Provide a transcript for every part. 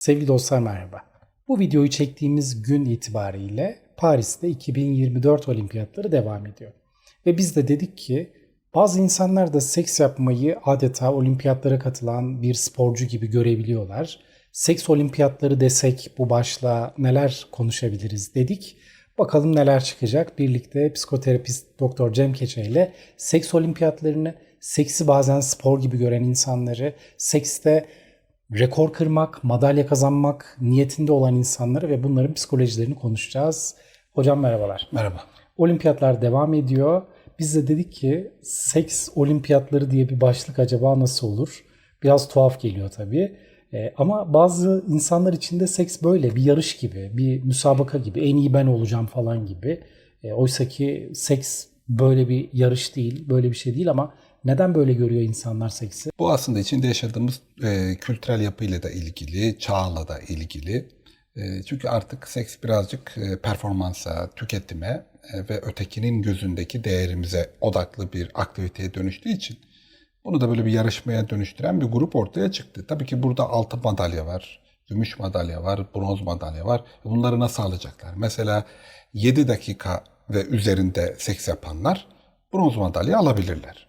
Sevgili dostlar merhaba. Bu videoyu çektiğimiz gün itibariyle Paris'te 2024 olimpiyatları devam ediyor. Ve biz de dedik ki bazı insanlar da seks yapmayı adeta olimpiyatlara katılan bir sporcu gibi görebiliyorlar. Seks olimpiyatları desek bu başla neler konuşabiliriz dedik. Bakalım neler çıkacak. Birlikte psikoterapist Doktor Cem Keçe ile seks olimpiyatlarını, seksi bazen spor gibi gören insanları, sekste rekor kırmak, madalya kazanmak niyetinde olan insanları ve bunların psikolojilerini konuşacağız. Hocam merhabalar. Merhaba. Olimpiyatlar devam ediyor. Biz de dedik ki seks olimpiyatları diye bir başlık acaba nasıl olur? Biraz tuhaf geliyor tabii. Ee, ama bazı insanlar için de seks böyle bir yarış gibi, bir müsabaka gibi, en iyi ben olacağım falan gibi. E, oysa ki seks böyle bir yarış değil, böyle bir şey değil ama neden böyle görüyor insanlar seksi? Bu aslında içinde yaşadığımız e, kültürel yapıyla da ilgili, çağla da ilgili. E, çünkü artık seks birazcık e, performansa, tüketime e, ve ötekinin gözündeki değerimize odaklı bir aktiviteye dönüştüğü için bunu da böyle bir yarışmaya dönüştüren bir grup ortaya çıktı. Tabii ki burada altın madalya var, gümüş madalya var, bronz madalya var. Bunları nasıl alacaklar? Mesela 7 dakika ve üzerinde seks yapanlar bronz madalya alabilirler.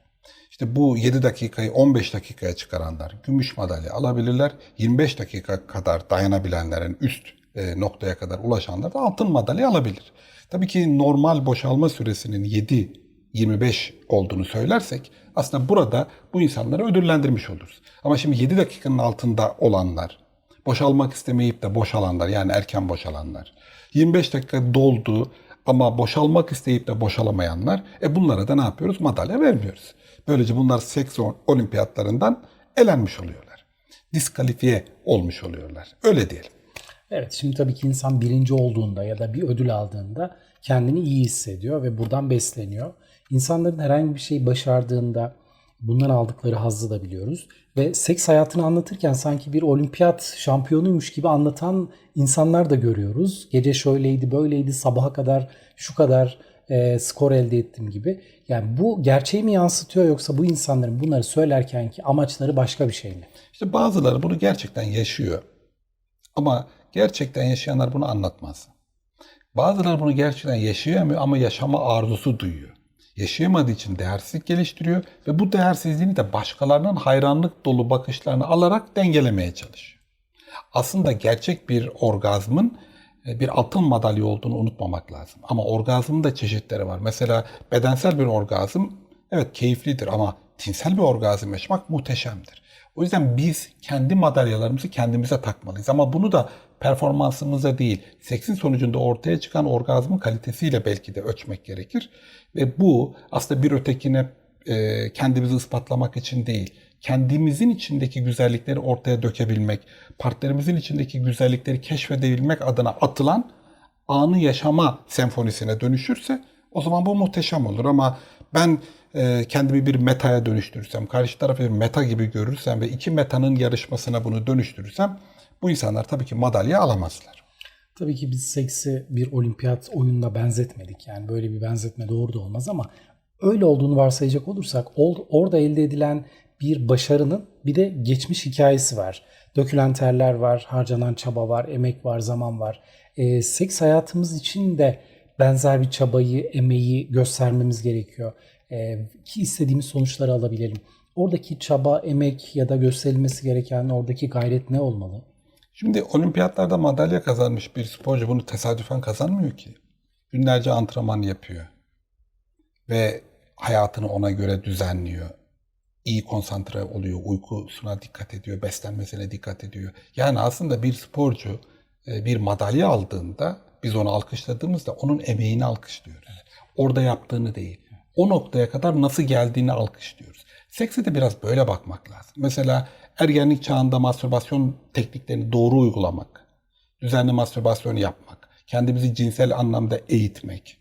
İşte bu 7 dakikayı 15 dakikaya çıkaranlar gümüş madalya alabilirler. 25 dakika kadar dayanabilenlerin üst e, noktaya kadar ulaşanlar da altın madalya alabilir. Tabii ki normal boşalma süresinin 7-25 olduğunu söylersek aslında burada bu insanları ödüllendirmiş oluruz. Ama şimdi 7 dakikanın altında olanlar, boşalmak istemeyip de boşalanlar yani erken boşalanlar, 25 dakika doldu ama boşalmak isteyip de boşalamayanlar, e bunlara da ne yapıyoruz? Madalya vermiyoruz. Böylece bunlar seks olimpiyatlarından elenmiş oluyorlar. Diskalifiye olmuş oluyorlar. Öyle diyelim. Evet şimdi tabii ki insan birinci olduğunda ya da bir ödül aldığında kendini iyi hissediyor ve buradan besleniyor. İnsanların herhangi bir şeyi başardığında bundan aldıkları hazzı da biliyoruz. Ve seks hayatını anlatırken sanki bir olimpiyat şampiyonuymuş gibi anlatan insanlar da görüyoruz. Gece şöyleydi böyleydi sabaha kadar şu kadar e, skor elde ettim gibi. Yani bu gerçeği mi yansıtıyor yoksa bu insanların bunları söylerken ki amaçları başka bir şey mi? İşte bazıları bunu gerçekten yaşıyor. Ama gerçekten yaşayanlar bunu anlatmaz. Bazıları bunu gerçekten yaşayamıyor ama yaşama arzusu duyuyor. Yaşayamadığı için değersizlik geliştiriyor ve bu değersizliğini de başkalarının hayranlık dolu bakışlarını alarak dengelemeye çalışıyor. Aslında gerçek bir orgazmın e, bir altın madalya olduğunu unutmamak lazım. Ama orgazmın da çeşitleri var. Mesela bedensel bir orgazm evet keyiflidir ama tinsel bir orgazm yaşamak muhteşemdir. O yüzden biz kendi madalyalarımızı kendimize takmalıyız. Ama bunu da performansımıza değil, seksin sonucunda ortaya çıkan orgazmın kalitesiyle belki de ölçmek gerekir. Ve bu aslında bir ötekine e, kendimizi ispatlamak için değil, kendimizin içindeki güzellikleri ortaya dökebilmek, partnerimizin içindeki güzellikleri keşfedebilmek adına atılan anı yaşama senfonisine dönüşürse o zaman bu muhteşem olur ama ben kendimi bir metaya dönüştürürsem, karşı tarafı bir meta gibi görürsem ve iki metanın yarışmasına bunu dönüştürürsem bu insanlar tabii ki madalya alamazlar. Tabii ki biz seksi bir olimpiyat oyununa benzetmedik. Yani böyle bir benzetme doğru da olmaz ama öyle olduğunu varsayacak olursak orada elde edilen bir başarının bir de geçmiş hikayesi var. Dökülen terler var, harcanan çaba var, emek var, zaman var. E, seks hayatımız için de benzer bir çabayı, emeği göstermemiz gerekiyor. E, ki istediğimiz sonuçları alabilelim. Oradaki çaba, emek ya da gösterilmesi gereken oradaki gayret ne olmalı? Şimdi olimpiyatlarda madalya kazanmış bir sporcu bunu tesadüfen kazanmıyor ki. Günlerce antrenman yapıyor. Ve hayatını ona göre düzenliyor. İyi konsantre oluyor, uykusuna dikkat ediyor, beslenmesine dikkat ediyor. Yani aslında bir sporcu bir madalya aldığında biz onu alkışladığımızda onun emeğini alkışlıyoruz. Orada yaptığını değil. O noktaya kadar nasıl geldiğini alkışlıyoruz. Sekse de biraz böyle bakmak lazım. Mesela ergenlik çağında mastürbasyon tekniklerini doğru uygulamak, düzenli mastürbasyon yapmak, kendimizi cinsel anlamda eğitmek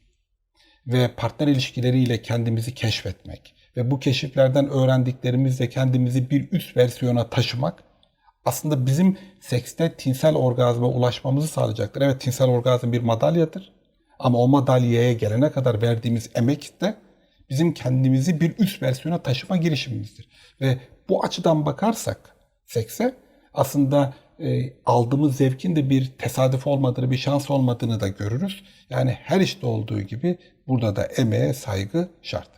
ve partner ilişkileriyle kendimizi keşfetmek ve bu keşiflerden öğrendiklerimizle kendimizi bir üst versiyona taşımak aslında bizim sekste tinsel orgazma ulaşmamızı sağlayacaktır. Evet tinsel orgazm bir madalyadır ama o madalyaya gelene kadar verdiğimiz emek de bizim kendimizi bir üst versiyona taşıma girişimimizdir. Ve bu açıdan bakarsak sekse aslında e, aldığımız zevkin de bir tesadüf olmadığını, bir şans olmadığını da görürüz. Yani her işte olduğu gibi burada da emeğe saygı şart.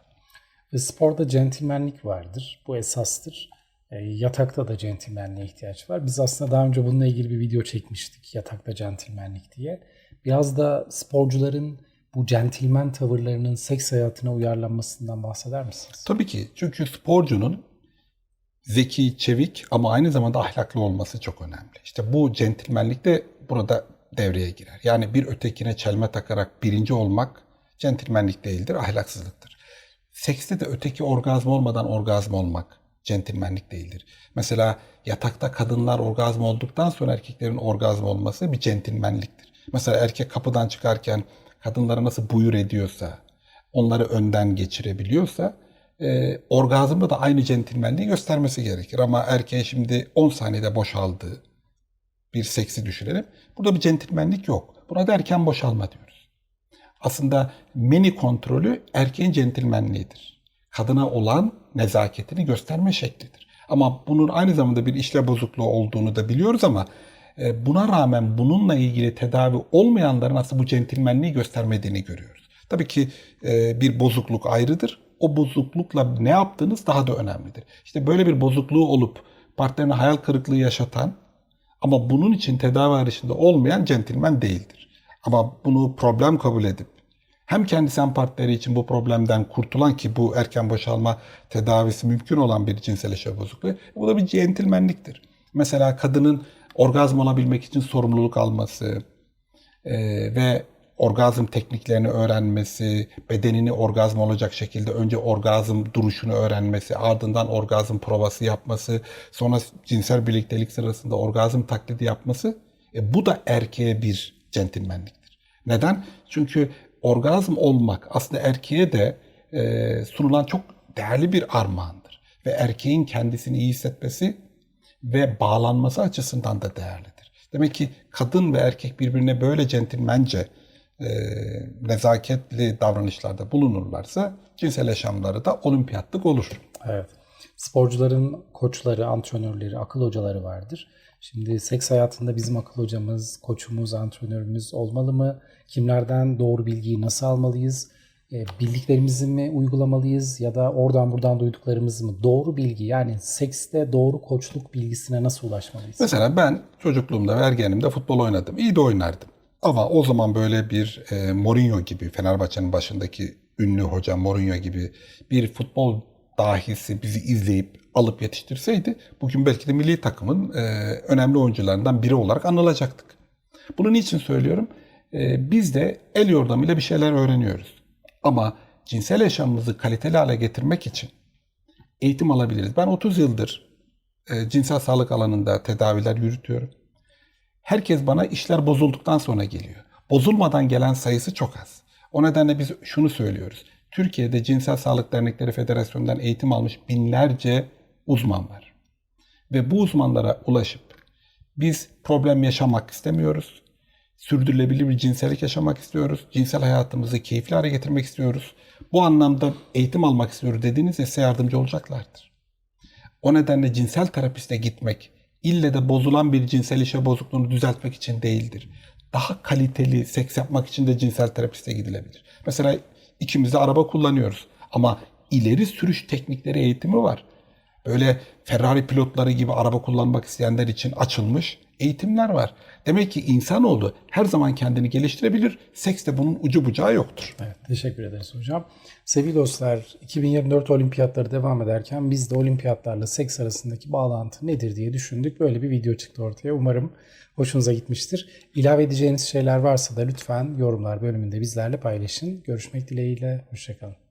Ve sporda centilmenlik vardır. Bu esastır. E, yatakta da centilmenliğe ihtiyaç var. Biz aslında daha önce bununla ilgili bir video çekmiştik. Yatakta centilmenlik diye. Biraz da sporcuların bu centilmen tavırlarının seks hayatına uyarlanmasından bahseder misiniz? Tabii ki çünkü sporcunun zeki, çevik ama aynı zamanda ahlaklı olması çok önemli. İşte bu centilmenlik de burada devreye girer. Yani bir ötekine çelme takarak birinci olmak centilmenlik değildir, ahlaksızlıktır. Sekste de öteki orgazm olmadan orgazm olmak centilmenlik değildir. Mesela yatakta kadınlar orgazm olduktan sonra erkeklerin orgazm olması bir centilmenliktir. Mesela erkek kapıdan çıkarken kadınlara nasıl buyur ediyorsa, onları önden geçirebiliyorsa e, orgazmda da aynı centilmenliği göstermesi gerekir. Ama erkeğin şimdi 10 saniyede boşaldığı bir seksi düşünelim. Burada bir centilmenlik yok. Buna da erken boşalma diyoruz. Aslında meni kontrolü erkeğin centilmenliğidir. Kadına olan nezaketini gösterme şeklidir. Ama bunun aynı zamanda bir işle bozukluğu olduğunu da biliyoruz ama e, buna rağmen bununla ilgili tedavi olmayanların aslında bu centilmenliği göstermediğini görüyoruz. Tabii ki e, bir bozukluk ayrıdır. O bozuklukla ne yaptığınız daha da önemlidir. İşte böyle bir bozukluğu olup partnerine hayal kırıklığı yaşatan ama bunun için tedavi arayışında olmayan centilmen değildir. Ama bunu problem kabul edip hem kendisi hem partneri için bu problemden kurtulan ki bu erken boşalma tedavisi mümkün olan bir cinsel işlev bozukluğu. Bu da bir centilmenliktir. Mesela kadının orgazm olabilmek için sorumluluk alması e, ve orgazm tekniklerini öğrenmesi, bedenini orgazm olacak şekilde önce orgazm duruşunu öğrenmesi, ardından orgazm provası yapması, sonra cinsel birliktelik sırasında orgazm taklidi yapması, e, bu da erkeğe bir centilmenliktir. Neden? Çünkü orgazm olmak aslında erkeğe de e, sunulan çok değerli bir armağandır. Ve erkeğin kendisini iyi hissetmesi ve bağlanması açısından da değerlidir. Demek ki kadın ve erkek birbirine böyle centilmence e, nezaketli davranışlarda bulunurlarsa cinsel yaşamları da olimpiyatlık olur. Evet. Sporcuların koçları, antrenörleri, akıl hocaları vardır. Şimdi seks hayatında bizim akıl hocamız, koçumuz, antrenörümüz olmalı mı? Kimlerden doğru bilgiyi nasıl almalıyız? E, bildiklerimizi mi uygulamalıyız ya da oradan buradan duyduklarımızı mı? Doğru bilgi yani sekste doğru koçluk bilgisine nasıl ulaşmalıyız? Mesela ben çocukluğumda ve ergenimde futbol oynadım. İyi de oynardım. Ama o zaman böyle bir e, Mourinho gibi Fenerbahçe'nin başındaki ünlü hoca Mourinho gibi bir futbol dahisi bizi izleyip alıp yetiştirseydi bugün belki de milli takımın e, önemli oyuncularından biri olarak anılacaktık. Bunu niçin söylüyorum? E, biz de el yordamıyla bir şeyler öğreniyoruz. Ama cinsel yaşamımızı kaliteli hale getirmek için eğitim alabiliriz. Ben 30 yıldır e, cinsel sağlık alanında tedaviler yürütüyorum. Herkes bana işler bozulduktan sonra geliyor. Bozulmadan gelen sayısı çok az. O nedenle biz şunu söylüyoruz. Türkiye'de Cinsel Sağlık Dernekleri Federasyonu'ndan eğitim almış binlerce uzman var. Ve bu uzmanlara ulaşıp biz problem yaşamak istemiyoruz. Sürdürülebilir bir cinsellik yaşamak istiyoruz. Cinsel hayatımızı keyifli hale getirmek istiyoruz. Bu anlamda eğitim almak istiyoruz dediğinizde size yardımcı olacaklardır. O nedenle cinsel terapiste gitmek ille de bozulan bir cinsel işe bozukluğunu düzeltmek için değildir. Daha kaliteli seks yapmak için de cinsel terapiste gidilebilir. Mesela ikimiz de araba kullanıyoruz ama ileri sürüş teknikleri eğitimi var. Böyle Ferrari pilotları gibi araba kullanmak isteyenler için açılmış eğitimler var. Demek ki insanoğlu her zaman kendini geliştirebilir. Sekste bunun ucu bucağı yoktur. Evet, teşekkür ederiz hocam. Sevgili dostlar, 2024 olimpiyatları devam ederken biz de olimpiyatlarla seks arasındaki bağlantı nedir diye düşündük. Böyle bir video çıktı ortaya. Umarım hoşunuza gitmiştir. İlave edeceğiniz şeyler varsa da lütfen yorumlar bölümünde bizlerle paylaşın. Görüşmek dileğiyle, hoşçakalın.